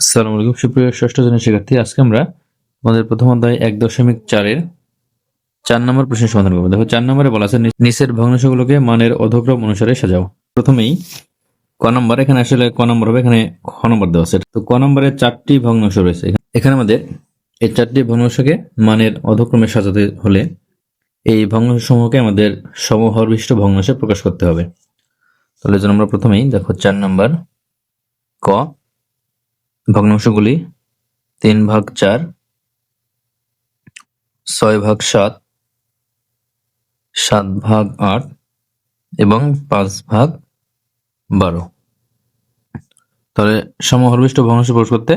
আসসালামু আলাইকুম। সুপ্রিয় ষষ্ঠ শ্রেণির শিক্ষার্থী, আজকে আমরা আমাদের প্রথম অধ্যায় এক দশমিক চারের চার নম্বর প্রশ্নের সমাধান করব। দেখো, চার নম্বরে বলা আছে, "নি- নিচের ভগ্নাংশগুলোকে মানের অধক্রম অনুসারে সাজাও। প্রথমেই ক নম্বর, এখানে আসলে ক নম্বর হবে, এখানে খ নম্বর দেওয়া আছে। তো ক নম্বরে চারটি ভগ্নাংশ রয়েছে। এখানে- আমাদের এই চারটি ভগ্নাংশকে মানের অধক্রমে সাজাতে হলে এই ভগ্নাংশ সমূহকে আমাদের সমহরবিষ্ট ভগ্নাংশে প্রকাশ করতে হবে। তাহলে জন্য আমরা প্রথমেই দেখো, চার নম্বর, ক ভগ্নাংশগুলি তিন ভাগ চার, ছয় ভাগ সাত সাত ভাগ আট এবং পাঁচ ভাগ বারো। তাহলে সমহরবিষ্ট ভগ্নাংশ প্রকাশ করতে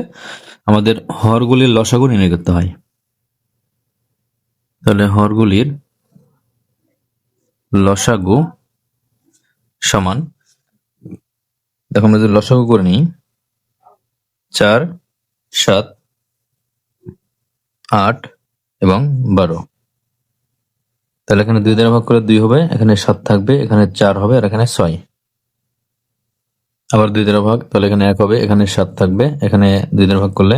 আমাদের হরগুলির লসাগু নির্ণয় করতে হয়। তাহলে হরগুলির লসাগু সমান, দেখো আমরা যদি লসাগু করে নিই চার, সাত, আট এবং বারো। তাহলে এখানে দুই দ্বারা ভাগ করে দুই হবে, এখানে সাত থাকবে, এখানে চার হবে, আর এখানে ছয়। আবার দুই দ্বারা ভাগ, তাহলে এখানে এক হবে, এখানে সাত থাকবে, এখানে দুই দ্বারা ভাগ করলে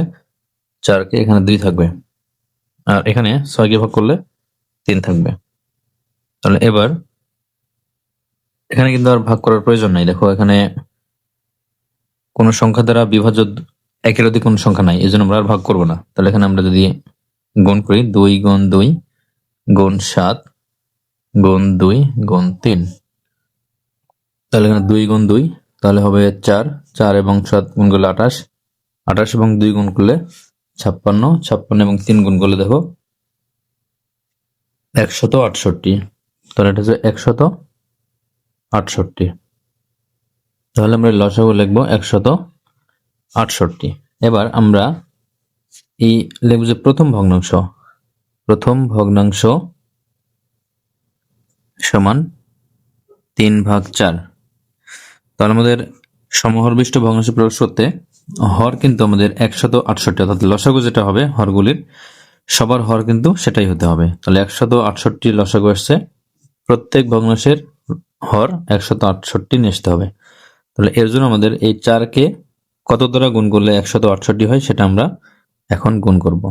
চারকে এখানে দুই থাকবে। আর এখানে ছয়কে ভাগ করলে তিন থাকবে। তাহলে এবার এখানে কিন্তু আর ভাগ করার প্রয়োজন নাই। দেখো, এখানে কোন সংখ্যা দ্বারা বিভাজ্য একের অধিক কোনো সংখ্যা নাই এই জন্য আমরা আর ভাগ করব না। তাহলে এখানে আমরা যদি গুণ করি দুই গুণ দুই গুণ সাত গুণ দুই গুণ তিন। তাহলে এখানে দুই গুণ দুই, তাহলে হবে চার। চার এবং সাত গুণ করলে আঠাশ। আঠাশ এবং দুই গুণ করলে ছাপ্পান্ন। ছাপ্পান্ন এবং তিন গুণ করলে দেখো একশত আটষট্টি। তাহলে এটা হচ্ছে একশত আটষট্টি। তাহলে আমরা লসাগু লিখব একশত আটষট্টি। এবার আমরা এই লিখব যে প্রথম ভগ্নাংশ প্রথম ভগ্নাংশ সমান তিন ভাগ চার। তাহলে আমাদের সমহরবিষ্ট ভগ্নাংশ প্রকাশ করতে হর কিন্তু আমাদের একশত আটষট্টি, অর্থাৎ লসাগু যেটা হবে হরগুলির, সবার হর কিন্তু সেটাই হতে হবে। তাহলে একশত আটষট্টি লসাগু আসছে, প্রত্যেক ভগ্নাংশের হর একশত আটষট্টি নিয়ে আসতে হবে। তাহলে এর জন্য আমাদের এই চারকে কত দ্বারা গুণ করলে একশত আটষট্টি হয় সেটা আমরা এখন গুণ করব।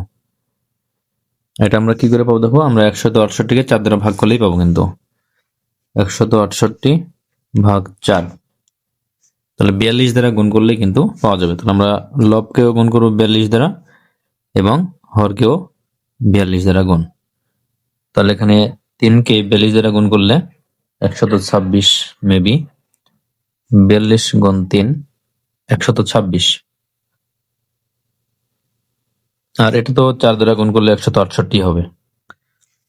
এটা আমরা কি করে পাবো দেখো? আমরা একশত আটষট্টিকে চার দ্বারা ভাগ করলেই পাবো কিন্তু। একশত আটষট্টি ভাগ চার। তাহলে বিয়াল্লিশ দ্বারা গুণ করলেই কিন্তু পাওয়া যাবে। তাহলে আমরা লবকেও গুণ করব বিয়াল্লিশ দ্বারা এবং হরকেও বিয়াল্লিশ দ্বারা গুণ। তাহলে এখানে তিনকে বিয়াল্লিশ দ্বারা গুণ করলে একশত ছাব্বিশ মেবি বিয়াল্লিশ গুণ তিন একশত ছাব্বিশ। আর এটা তো চার দ্বারা গুণ করলে একশত আটষট্টি হবে।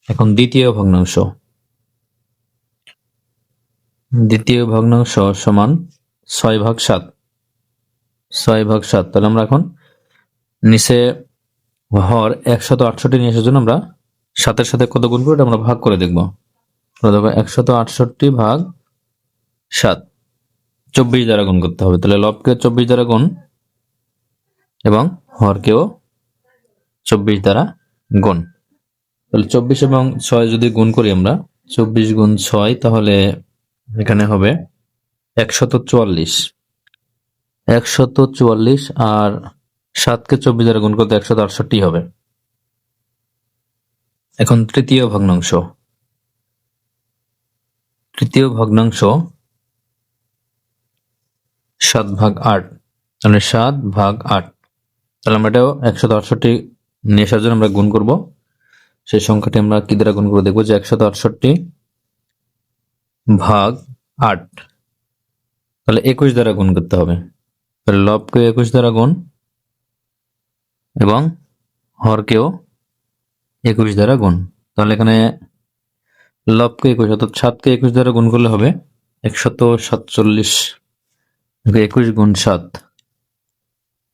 এখন দ্বিতীয় ভগ্নাংশ। দ্বিতীয় ভগ্নাংশ সমান ছয় ভাগ সাত। ছয় ভাগ সাত, তাহলে আমরা এখন নিচে হর একশত আটষট্টি নিয়ে আসার জন্য আমরা সাতের সাথে কত গুণ করব? এটা আমরা ভাগ করে দেখব। দেখো একশত আটষট্টি ভাগ সাত। চব্বিশ দ্বারা গুণ করতে হবে। তাহলে লবকে চব্বিশ দ্বারা গুণ এবং হরকেও চব্বিশ দ্বারা গুণ। তাহলে চব্বিশ এবং ছয় যদি গুণ করি আমরা, চব্বিশ গুণ ছয় তাহলে এখানে হবে একশত চুয়াল্লিশ। একশত চুয়াল্লিশ আর সাতকে চব্বিশ দ্বারা গুণ করতে একশত আটষট্টি হবে। এখন তৃতীয় ভগ্নাংশ। তৃতীয় ভগ্নাংশ সাত ভাগ আট। তাহলে সাত ভাগ আট। তাহলে আমরা এটাও একশত আটষট্টি আসার জন্য আমরা গুণ করব। সেই সংখ্যাটি আমরা কি দ্বারা গুণ করব? দেখব যে একশত আটষট্টি ভাগ আট। তাহলে একুশ দ্বারা গুণ করতে হবে। তাহলে লবকে একুশ দ্বারা গুণ এবং হরকেও একুশ দ্বারা গুণ। তাহলে এখানে লবকে একুশ অর্থাৎ সাতকে একুশ দ্বারা গুণ করলে হবে একশত সাতচল্লিশ। একুশ গুণ সাত,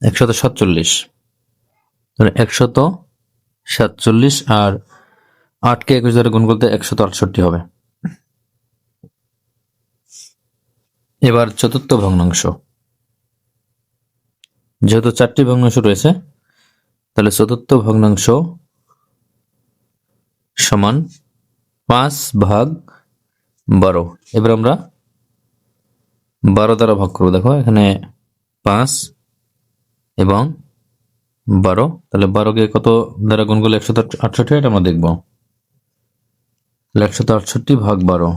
একশত সাতচল্লিশ। একশত সাতচল্লিশ আর আটকে একুশ দ্বারা গুণ করতে একশত আটষট্টি হবে। এবার চতুর্থ ভগ্নাংশ। যেহেতু চারটি ভগ্নাংশ রয়েছে, তাহলে চতুর্থ ভগ্নাংশ সমান পাঁচ ভাগ বারো। এবার আমরা বারো দ্বারা ভাগ করব, দেখো, এখানে পাঁচ এবং বারো। তাহলে বারোকে কত দ্বারা গুণ করলে একশো আটষট্টি? এটা আমরা দেখব। একশত আটষট্টি ভাগ বারো।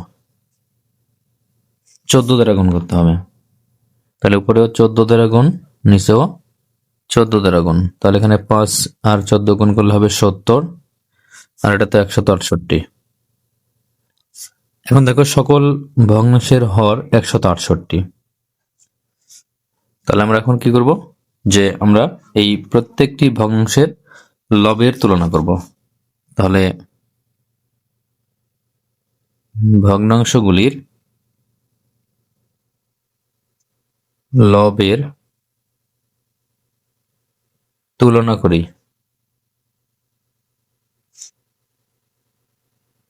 চোদ্দ দ্বারা গুণ করতে হবে। তাহলে উপরেও চোদ্দ দ্বারা গুণ, নিচেও চোদ্দ দ্বারা গুণ। তাহলে এখানে পাঁচ আর চোদ্দ গুণ করলে হবে সত্তর, আর এটা তো একশত আটষট্টি। এখন দেখো, সকল ভগ্নাংশের হর একশত আটষট্টি। তাহলে আমরা এখন কি করব? যে আমরা এই প্রত্যেকটি ভগ্নাংশের লবের তুলনা করব। তাহলে ভগ্নাংশগুলির লবের তুলনা করি।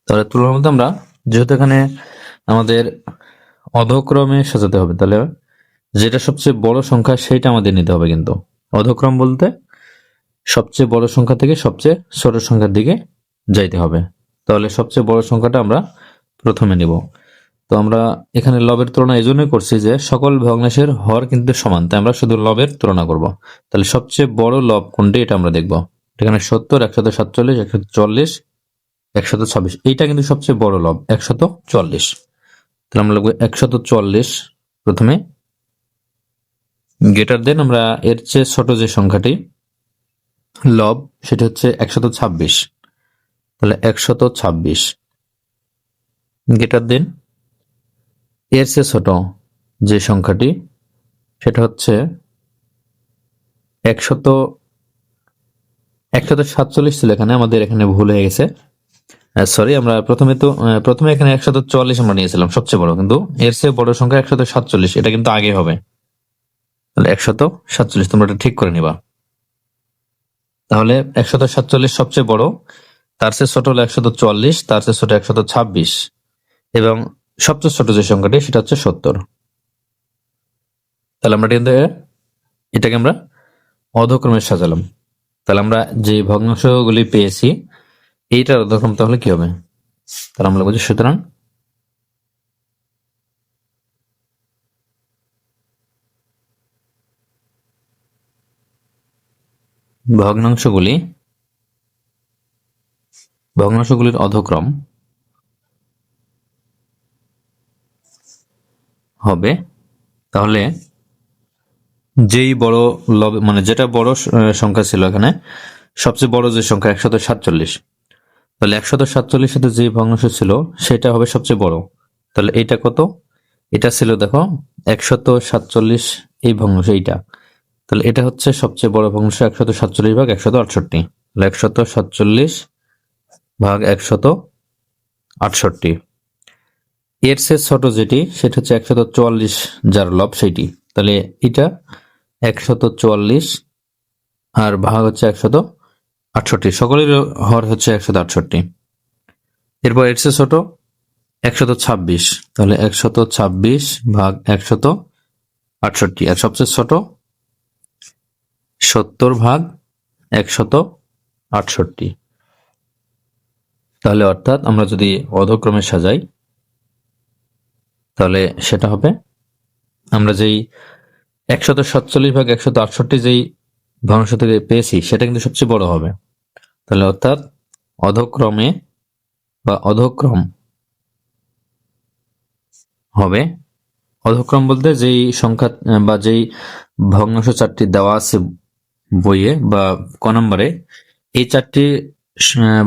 তাহলে তুলনা বলতে আমরা যেহেতু এখানে আমাদের অধক্রমে সাজাতে হবে, তাহলে যেটা সবচেয়ে বড় সংখ্যা সেটা আমাদের নিতে হবে কিন্তু। অধক্রম বলতে সবচেয়ে বড় সংখ্যা থেকে সবচেয়ে ছোট সংখ্যার দিকে যাইতে হবে। তাহলে সবচেয়ে বড় সংখ্যাটা আমরা প্রথমে নিব। তো আমরা এখানে লবের তুলনা এই জন্যই করছি যে সকল ভগ্নাংশের হর কিন্তু সমান, তাই আমরা শুধু লবের তুলনা করব। তাহলে সবচেয়ে বড় লব কোনটি এটা আমরা দেখব। এখানে সত্তর, একশত সাতচল্লিশ, একশত চল্লিশ একশত ছাব্বিশ এইটা কিন্তু সবচেয়ে বড় লব, একশত চল্লিশ। তাহলে আমরা লিখব একশত চল্লিশ, প্রথমে। গেটার দেন আমরা এর চেয়ে ছোট যে সংখ্যাটি, লব, সেটা হচ্ছে একশত ছাব্বিশ। তাহলে একশত ছাব্বিশ। গেটার দেন এর চেয়ে ছোট যে সংখ্যাটি, সেটা হচ্ছে একশত একশত সাতচল্লিশ ছিল এখানে, আমাদের এখানে ভুল হয়ে গেছে। সরি আমরা প্রথমে তো প্রথমে এখানে একশত চুয়াল্লিশ আমরা নিয়েছিলাম, সবচেয়ে বড়। কিন্তু এর চেয়ে বড় সংখ্যা একশত সাতচল্লিশ, এটা কিন্তু আগে হবে। তাহলে একশত সাতচল্লিশ, তোমরা এটা ঠিক করে নিবা। তাহলে একশত সাতচল্লিশ সবচেয়ে বড়, তার চেয়ে ছোট হলো একশত চুয়াল্লিশ, তার চেয়ে ছোট একশত ছাব্বিশ। এবং সবচেয়ে ছোট যে সংখ্যাটি, সেটা হচ্ছে সত্তর। তাহলে আমরা কিন্তু এটাকে আমরা অধক্রমে সাজালাম। তাহলে আমরা যে ভগ্নাংশগুলি পেয়েছি এইটার অধক্রম তাহলে কি হবে? তাহলে আমরা বলছি, সুতরাং ভগ্নাংশগুলি, ভগ্নাংশগুলির অধক্রম হবে। তাহলে যেই বড় লব মানে যেটা বড় সংখ্যা ছিল এখানে, সবচেয়ে বড় যে সংখ্যা একশত সাতচল্লিশ। তাহলে একশত সাতচল্লিশ সাথে যে ভগ্নাংশ ছিল, সেটা হবে সবচেয়ে বড়। তাহলে এইটা কত? এটা ছিল, দেখো, একশত সাতচল্লিশ এই ভগ্নাংশ, এইটা। তাহলে এটা হচ্ছে সবচেয়ে বড় ভগ্নাংশ, একশত সাতচল্লিশ ভাগ একশত আটষট্টি। তাহলে একশত সাতচল্লিশ ভাগ একশত আটষট্টি। এর চেয়ে ছোট যেটি, সেটা হচ্ছে একশত চুয়াল্লিশ যার লব সেইটি। তাহলে এটা একশত চুয়াল্লিশ আর ভাগ হচ্ছে একশত আটষট্টি। সকলের হর হচ্ছে একশত আটষট্টি। এরপর এর ছোট, একশত ছাব্বিশ। তাহলে একশত ছাব্বিশ ভাগ একশত আটষট্টি। আর সবচেয়ে ছোট, সত্তর ভাগ একশত আটষট্টি। তাহলে অর্থাৎ আমরা যদি অধক্রমে সাজাই, তাহলে সেটা হবে, আমরা যেই একশত সাতচল্লিশ ভাগ একশত আটষট্টি যেই ভগ্নাংশ থেকে পেয়েছি, সেটা কিন্তু সবচেয়ে বড় হবে। তাহলে অর্থাৎ অধক্রমে বা অধক্রম হবে। অধক্রম বলতে যেই সংখ্যা, বা যেই ভগ্নাংশ চারটি দেওয়া আছে বইয়ে বা ক নম্বরে, এই চারটি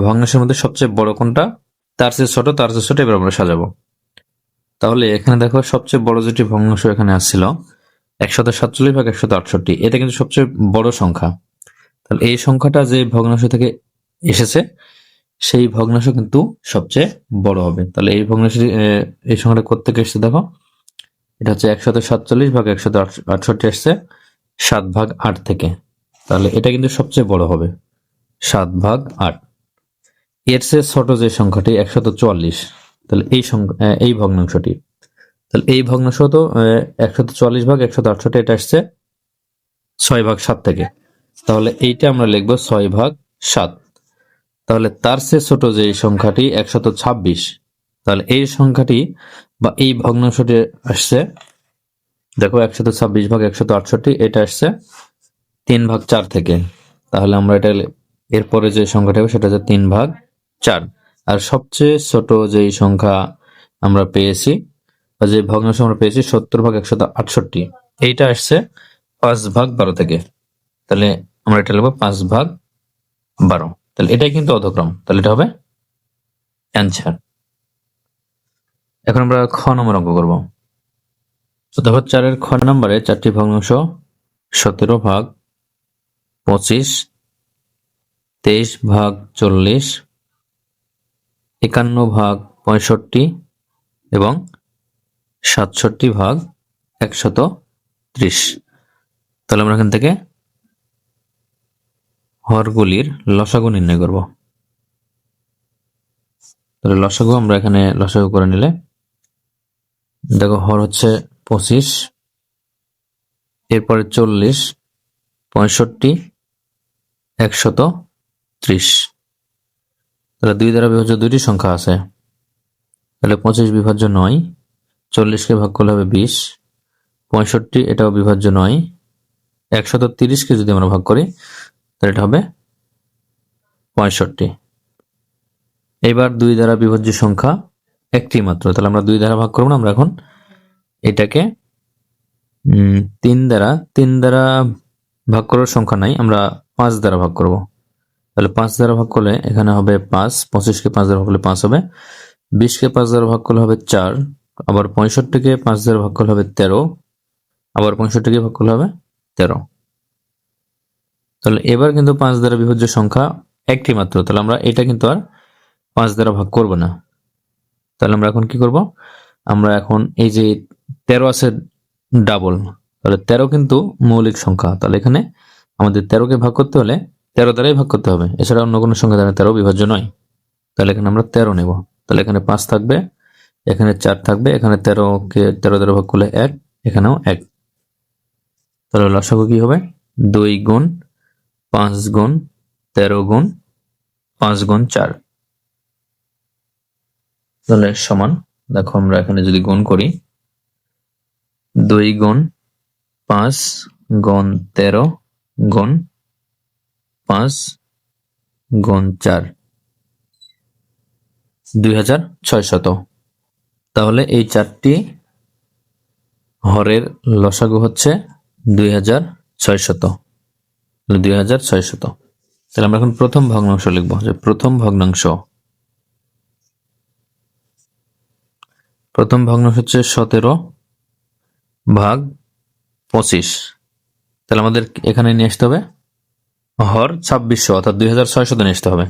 ভগ্নাংশের মধ্যে সবচেয়ে বড় কোনটা? তার চেয়ে ছোট, তার চেয়ে ছোট, এবার আমরা সাজাবো। তাহলে এখানে দেখো সবচেয়ে বড় যেটি ভগ্নাংশ এখানে আসছিল, একশত সাতচল্লিশ ভাগ একশত আটষট্টি। এটা কিন্তু সবচেয়ে বড় সংখ্যা। তাহলে এই সংখ্যাটা যে ভগ্নাংশ থেকে এসেছে, সেই ভগ্নাংশ কিন্তু সবচেয়ে বড় হবে। তাহলে এই ভগ্নাংশ এই সংখ্যাটা কোথেকে এসেছে দেখো? এটা হচ্ছে একশত সাতচল্লিশ ভাগ একশত আট- আটষট্টি এসছে, সাত ভাগ আট থেকে। তাহলে এটা কিন্তু সবচেয়ে বড় হবে, সাত ভাগ আট। এর চেয়ে ছোট যে সংখ্যাটি, একশত চুয়াল্লিশ। তাহলে এই সংখ্যা এই ভগ্নাংশটি। তাহলে এই ভগ্নাংশ তো একশত চুয়াল্লিশ ভাগ একশত আটষট্টি, এটা আসছে ছয় ভাগ সাত থেকে। তাহলে এইটা আমরা লিখব ছয় ভাগ সাত। তাহলে তার চেয়ে ছোট যে সংখ্যাটি একশত ছাব্বিশ। তাহলে এই সংখ্যাটি বা এই ভগ্নাংশটি আসছে, দেখো একশত ছাব্বিশ ভাগ একশত আটষট্টি, এটা আসছে তিন ভাগ চার থেকে। তাহলে আমরা এটা এরপরে যে সংখ্যাটা হবে সেটা হচ্ছে তিন ভাগ চার। আর সবচেয়ে ছোট যেই সংখ্যা আমরা পেয়েছি, বা যে ভগ্নাংশ আমরা পেয়েছি সত্তর ভাগ একশত আটষট্টি, এইটা আসছে পাঁচ ভাগ বারো থেকে। তাহলে আমরা এটা লিখব পাঁচ ভাগ বারো। তাহলে এটাই কিন্তু অধক্রম। তাহলে এটা হবে অ্যান্সার এখন আমরা খ নম্বর অঙ্ক করব। দেখো চারের খ নম্বরে চারটি ভগ্নাংশ সতেরো ভাগ পঁচিশ, তেইশ ভাগ চল্লিশ, একান্ন ভাগ পঁয়ষট্টি এবং সাতষট্টি ভাগ একশত ত্রিশ। তাহলে আমরা এখান থেকে হরগুলির লসাগু নির্ণয় করব। তাহলে লসাগু আমরা এখানে লসাগু করে নিলে, দেখো হর হচ্ছে পঁচিশ, এরপরে চল্লিশ, পঁয়ষট্টি, একশত ত্রিশ। তাহলে দুই দ্বারা বিভাজ্য দুইটি সংখ্যা আছে। তাহলে পঁচিশ বিভাজ্য নয়, চল্লিশকে ভাগ করলে হবে বিশ, পঁয়ষট্টি এটাও বিভাজ্য নয়, একশত তিরিশকে যদি আমরা ভাগ করি তাহলে এটা হবে পঁয়ষট্টি। এবার দুই দ্বারা বিভাজ্য সংখ্যা একটি মাত্র। তাহলে আমরা দুই দ্বারা ভাগ করব না, আমরা এখন এটাকে তিন দ্বারা তিন দ্বারা ভাগ করার সংখ্যা নাই, আমরা পাঁচ দ্বারা ভাগ করব। তাহলে পাঁচ দ্বারা ভাগ করলে এখানে হবে পাঁচ, পঁচিশকে পাঁচ দ্বারা ভাগ করলে পাঁচ হবে, বিশকে পাঁচ দ্বারা ভাগ করলে হবে চার, আবার পঁয়ষট্টিকে পাঁচ দ্বারা ভাগ করলে হবে তেরো, আবার পঁয়ষট্টিকে ভাগ করলে হবে তেরো। তাহলে এবার কিন্তু পাঁচ দ্বারা বিভাজ্য সংখ্যা একটি মাত্র। তাহলে আমরা এটা কিন্তু আর পাঁচ দ্বারা ভাগ করব না। তাহলে আমরা এখন কি করব? আমরা এখন এই যে তেরো আছে ডাবল তাহলে তেরো কিন্তু মৌলিক সংখ্যা। তাহলে এখানে আমাদের তেরোকে ভাগ করতে হলে তেরো দ্বারাই ভাগ করতে হবে। এছাড়া অন্য কোনো সংখ্যা দ্বারা তেরো বিভাজ্য নয়। তাহলে এখানে আমরা তেরো নেব। তাহলে এখানে পাঁচ থাকবে, এখানে চার থাকবে, এখানে তেরোকে তেরো দ্বারা ভাগ করলে এক, এখানেও এক। তাহলে লসাগু কি হবে? দুই গুণ পাঁচ গুণ তেরো গুণ পাঁচ গুণ চার। তাহলে সমান, দেখো আমরা এখানে যদি গুণ করি, দুই গুণ পাঁচ গুণ তেরো গুণ পাঁচ গুণ চার। দুই হাজার ছয় শত। তাহলে এই চারটি হরের লসাগু হচ্ছে দুই হাজার ছয় শত। দুই হাজার ছয় শত তাহলে আমরা এখন প্রথম ভগ্নাংশ লিখব, যে প্রথম ভগ্নাংশ। প্রথম ভগ্নাংশ হচ্ছে সতেরো ভাগ পঁচিশ। তাহলে আমাদের এখানে নিয়ে আসতে হবে হর ছাব্বিশশো, অর্থাৎ দুই হাজার ছয়শত নিয়ে আসতে হবে।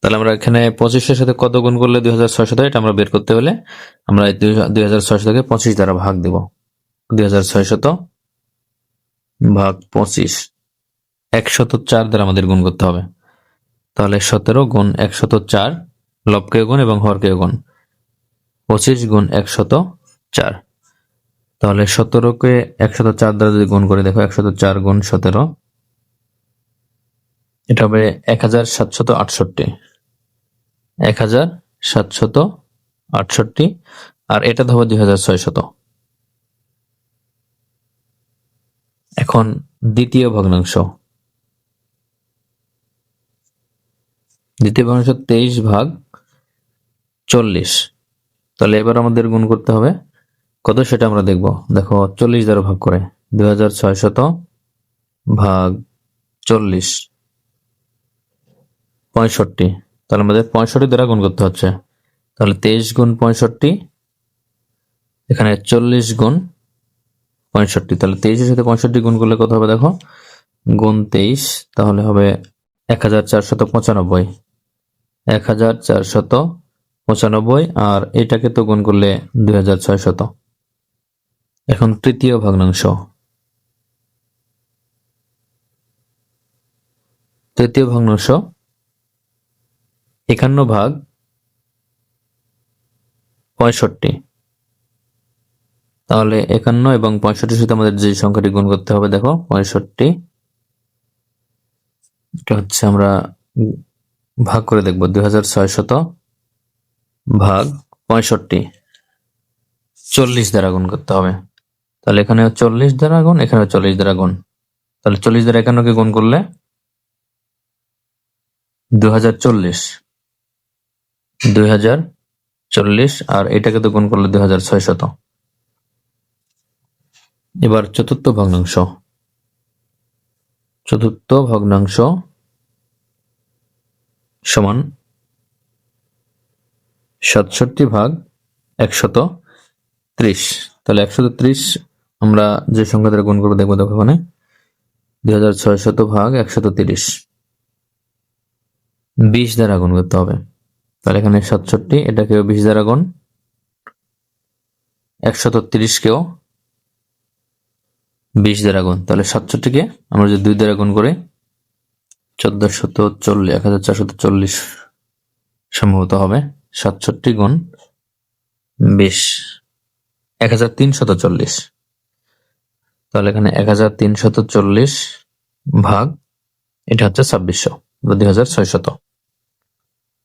তাহলে আমরা এখানে পঁচিশের সাথে কত গুণ করলে দুই হাজার ছয়শত, এটা আমরা বের করতে হলে আমরা দুই হাজার ছয়শতকে পঁচিশ দ্বারা ভাগ দেব। দুই হাজার ছয়শত ভাগ পঁচিশ। একশত চার দ্বারা আমাদের গুণ করতে হবে। তাহলে সতেরো গুণ একশত চার লবকে গুণ এবং হরকে গুণ। পঁচিশ গুণ একশত চার। তাহলে সতেরোকে একশত চার দ্বারা যদি গুণ করে দেখো একশত চার গুণ সতেরো, এটা হবে এক হাজার সাতশত আটষট্টি। এক হাজার সাতশত আটষট্টি, আর এটা ধরো দুই হাজার ছয়শত। এখন দ্বিতীয় ভগ্নাংশ। দ্বিতীয় ভগ্নাংশ তেইশ ভাগ চল্লিশ। তাহলে এবার আমাদের গুণ করতে হবে। কত সেটা আমরা দেখব? দেখো, চল্লিশ দ্বারা ভাগ করে, দুই হাজার ছয় শত ভাগ চল্লিশ, পঁয়ষট্টি। তাহলে আমাদের পঁয়ষট্টি দ্বারা গুণ করতে হচ্ছে। তাহলে তেইশ গুণ পঁয়ষট্টি, এখানে চল্লিশ গুণ পঁয়ষট্টি। তাহলে তেইশের সাথে পঁয়ষট্টি গুণ করলে কত হবে দেখো? গুণ তেইশ, তাহলে হবে এক হাজার চারশত পঁচানব্বই। এক হাজার চারশত পঁচানব্বই, আর এটাকে তো গুণ করলে দুই হাজার ছয় শত এখন তৃতীয় ভগ্নাংশ। তৃতীয় ভগ্নাংশ। একান্ন ভাগ পঁয়ষট্টি। তাহলে একান্ন এবং পঁয়ষট্টির সাথে আমাদের যে সংখ্যাটি গুণ করতে হবে, দেখো, পঁয়ষট্টি। এটা হচ্ছে আমরা ভাগ করে দেখব, দুই হাজার ছয় শত ভাগ পঁয়ষট্টি। চল্লিশ দ্বারা গুণ করতে হবে। তাহলে এখানে চল্লিশ দ্বারা গুণ এখানে চল্লিশ দ্বারা গুণ তাহলে চল্লিশ দ্বারা একান্নকে গুণ করলে দুই হাজার চল্লিশ। দুই হাজার চল্লিশ, আর এটাকে তো গুণ করলে দুই হাজার ছয় শত এবার চতুর্থ ভগ্নাংশ। চতুর্থ ভগ্নাংশ সমান সাতষট্টি ভাগ একশত ত্রিশ। তাহলে একশত ত্রিশ আমরা যে সংখ্যা গুণ করব দেখব দেখো ওখানে দুই হাজার ছয় শত ভাগ একশত তিরিশ। বিশ দ্বারা গুণ করতে হবে। তাহলে এখানে সাতষট্টি, এটাকেও বিশ দ্বারা গুণ। একশত তিরিশকেও বিশ দ্বারা গুণ। তাহলে সাতষট্টিকে আমরা যদি দুই দ্বারা গুণ করে চোদ্দ শত চল্লিশ এক হাজার চারশত চল্লিশ সম্ভবত হবে সাতষট্টি গুণ বিশ, এক হাজার তিনশত চল্লিশ। তাহলে এখানে এক হাজার তিনশত চল্লিশ ভাগ, এটা হচ্ছে ছাব্বিশশো দুই হাজার ছয়শত।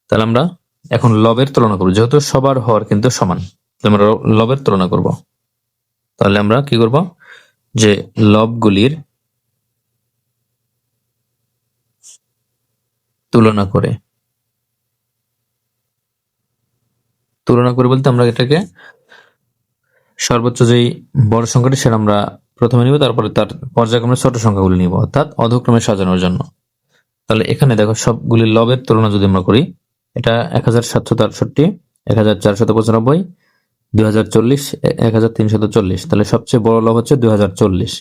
তাহলে আমরা এখন লবের তুলনা করব, যেহেতু সবার হর কিন্তু সমান আমরা লবের তুলনা করব। তাহলে আমরা কি করব? যে লবগুলির তুলনা করে। তুলনা করে বলতে আমরা এটাকে সর্বোচ্চ যেই বড় সংখ্যাটি সেটা আমরা প্রথমে নিব, তারপরে তার পর্যায়ক্রমে ছোট সংখ্যাগুলি নিব, অর্থাৎ অধক্রমে সাজানোর জন্য। তাহলে এখানে দেখো সবগুলি লবের তুলনা যদি আমরা করি, এটা এক হাজার সাতশত আটষট্টি এক হাজার চারশত পঁচানব্বই দুই হাজার চল্লিশ এক হাজার তিনশত চল্লিশ। তাহলে সবচেয়ে বড় লব হচ্ছে দুই হাজার চল্লিশ।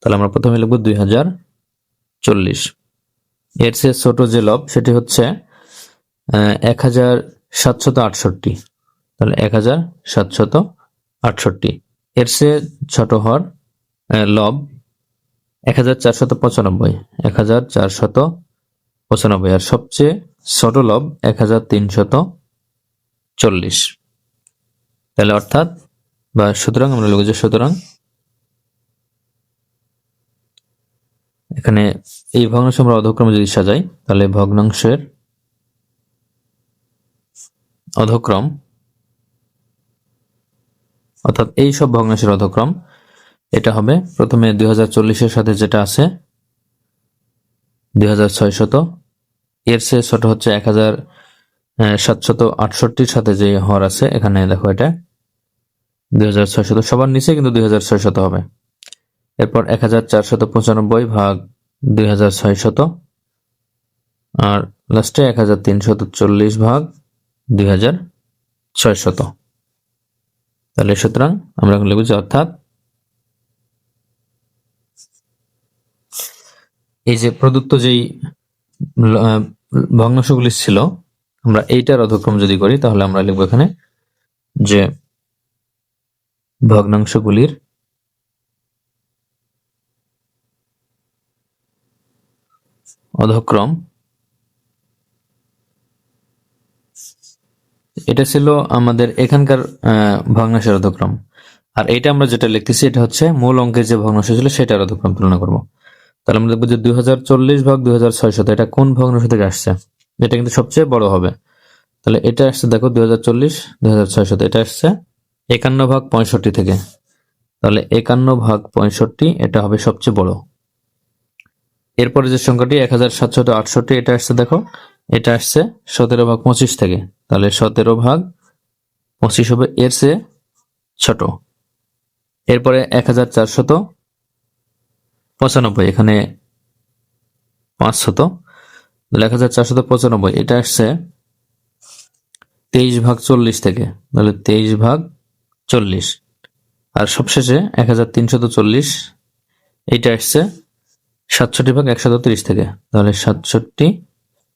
তাহলে আমরা প্রথমে লিখব দুই হাজার চল্লিশ। এর চেয়ে ছোট যে লব, সেটি হচ্ছে এক হাজার সাতশত আটষট্টি। তাহলে এক হাজার সাতশত আটষট্টি। এর চেয়ে ছোট হর লব এক হাজার চারশত পঁচানব্বই এক হাজার চারশত পঁচানব্বই। আর সবচেয়ে ছোট লব এক হাজার তিনশত চল্লিশ। তাহলে অর্থাৎ, বা সুতরাং আমরা লিখব যে সুতরাং এখানে এই ভগ্নাংশ আমরা অধক্রমে যদি সাজাই, তাহলে ভগ্নাংশের অধক্রম, অর্থাৎ এই সব ভগ্নাংশের অধক্রম, এটা হবে প্রথমে দুই চল্লিশের সাথে যেটা আছে, দুই এর চেয়ে ছোট হচ্ছে এক হাজার সাতশত আটষট্টির সাথে যে হর আছে, এখানে দেখো এটা, দুই সবার নিচে কিন্তু দুই হবে। এরপর এক হাজার চারশত পঁচানব্বই ভাগ দুই হাজার ছয় শত আর লাস্টে এক হাজার তিনশত চল্লিশ ভাগ দুই হাজার ছয় শত তাহলে সুতরাং আমরা এখন লিখব যে অর্থাৎ এই যে প্রদত্ত যেই ভগ্নাংশগুলি ছিল, আমরা এইটার অধক্রম যদি করি, তাহলে আমরা লিখব এখানে যে ভগ্নাংশগুলির অধক্রম। এটা ছিল আমাদের এখানকার ভগ্নাংশের অধক্রম। আর এটা আমরা যেটা লিখতেছি, এটা হচ্ছে মূল অঙ্কের যে ভগ্নাংশ ছিল সেটার অধক্রম তুলনা করব। তাহলে আমরা দেখব যে দুই ভাগ দুই হাজার এটা কোন ভগ্নাংশ থেকে আসছে? এটা কিন্তু সবচেয়ে বড় হবে। তাহলে এটা আসছে, দেখো দুই হাজার এটা আসছে একান্ন ভাগ পঁয়ষট্টি থেকে। তাহলে একান্ন ভাগ পঁয়ষট্টি, এটা হবে সবচেয়ে বড়। এরপরে যে সংখ্যাটি এক হাজার সাতশত আটষট্টি, এটা আসছে দেখো, এটা আসছে সতেরো ভাগ পঁচিশ থেকে। তাহলে সতেরো ভাগ পঁচিশ হবে, এর চেয়ে ছোট। এরপরে এক হাজার চারশত পঁচানব্বই, এখানে পাঁচশত। তাহলে এক হাজার চারশত পঁচানব্বই, এটা আসছে তেইশ ভাগ চল্লিশ থেকে। তাহলে তেইশ ভাগ চল্লিশ। আর সবশেষে এক হাজার তিনশত চল্লিশ এইটা আসছে সাতষট্টি ভাগ একশত ত্রিশ থেকে। তাহলে সাতষট্টি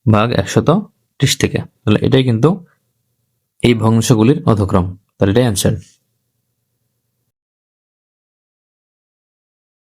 ভাগ একশত ত্রিশ থেকে। তাহলে এটাই কিন্তু এই ভগ্নাংশগুলির অধক্রম। তাহলে এটাই অ্যান্সার